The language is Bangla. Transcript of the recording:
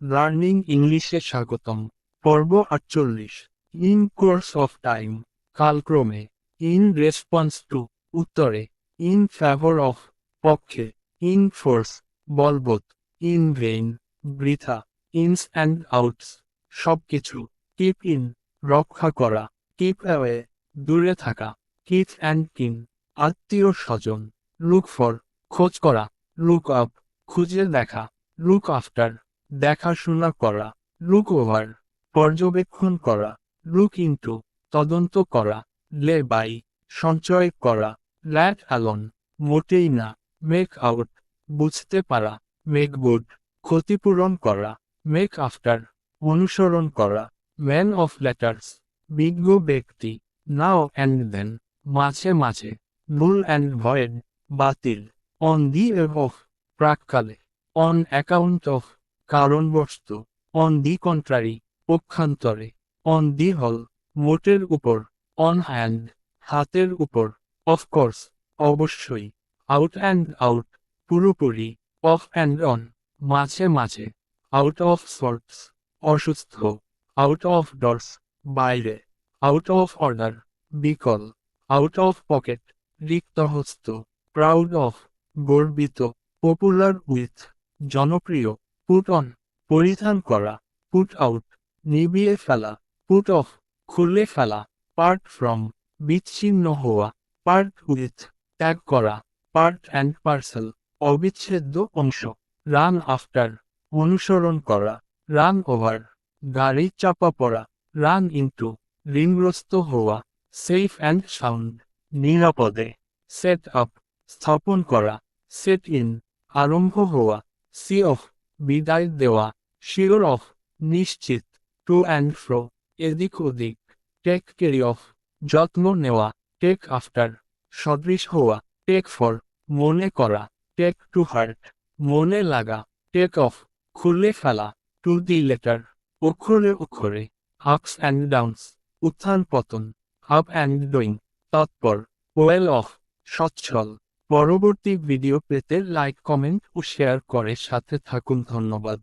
লার্নিং ইংলিশে স্বাগতম। পর্ব আটচল্লিশ। ইন কোর্স অফ টাইম কালক্রমে। ইন রেসপন্স টু উত্তরে। ইন ফেভার অফ পক্ষে। ইন ফোর্স বলবৎ। ইন ভেইন বৃথা। ইনস অ্যান্ড আউটস সবকিছু। কিপ ইন রক্ষা করা। কিপ অ্যাওয়ে দূরে থাকা। কিপ অ্যান্ড কিন আত্মীয় স্বজন। লুক ফর খোঁজ করা। লুক আপ খুঁজে দেখা। লুক আফটার দেখাশোনা করা লুক ওভার পর্যবেক্ষণ করা লুক ইন্টু তদন্ত করা লে বাই সঞ্চয় করা ল্যাট অ্যালন মোটেই না মেক আউট বুঝতে পারা মেক গুড ক্ষতিপূরণ করা মেক আফটার অনুসরণ করা ম্যান অফ লেটার্স বিজ্ঞ ব্যক্তি নাও অ্যান্ড দেন মাঝে মাঝে নুল অ্যান্ড ভয়েড বাতিল অন দি অফ প্রাককালে অন অ্যাকাউন্ট অফ কারণবস্তু অন দি কন্ট্রারি পক্ষান্তরে। অন দি হল, মোটের উপর। অন হ্যান্ড হাতের উপর। অফকোর্স অবশ্যই। আউট অ্যান্ড আউট পুরোপুরি। অফ অ্যান্ড অন মাঝে মাঝে। আউট অফ সর্টস অসুস্থ। আউট অফ ডর্স বাইরে। আউট অফ অর্ডার বিকল। আউট অফ পকেট রিক্তহস্ত। প্রাউড অফ গর্বিত। পপুলার উইথ জনপ্রিয়। পুট অন পরিধান করা পুট আউট নিবিয়ে ফেলা পুট অফ খুলে ফেলা পার্ট ফ্রম বিচ্ছিন্ন হওয়া পার্ট উইথ ত্যাগ করা পার্ট অ্যান্ড পার্সেল অবিচ্ছেদ্য অংশ রান আফটার অনুসরণ করা রান ওভার গাড়ি চাপা পড়া রান ইন্টু ঋণগ্রস্ত হওয়া সেফ অ্যান্ড সাউন্ড নিরাপদে সেট আপ স্থাপন করা সেট ইন আরম্ভ হওয়া সি অফ বিদায় দেওয়া, শিওর অফ, নিশ্চিত, টু অ্যান্ড ফ্রো, এদিক ওদিক, টেক কেরি অফ, যত্ন নেওয়া, টেক আফটার, সদৃশ হওয়া, টেক ফর, মনে করা, টেক টু হার্ট, মনে লাগা, টেক অফ, খুলে ফেলা, টু দি লেটার, অক্ষরে অক্ষরে, আপস অ্যান্ড ডাউনস, উত্থান পতন, আপ অ্যান্ড ডুইং, তৎপর, ওয়েল অফ, সচ্ছল। পরবর্তী ভিডিও পেতে লাইক কমেন্ট ও শেয়ার করে সাথে থাকুন ধন্যবাদ।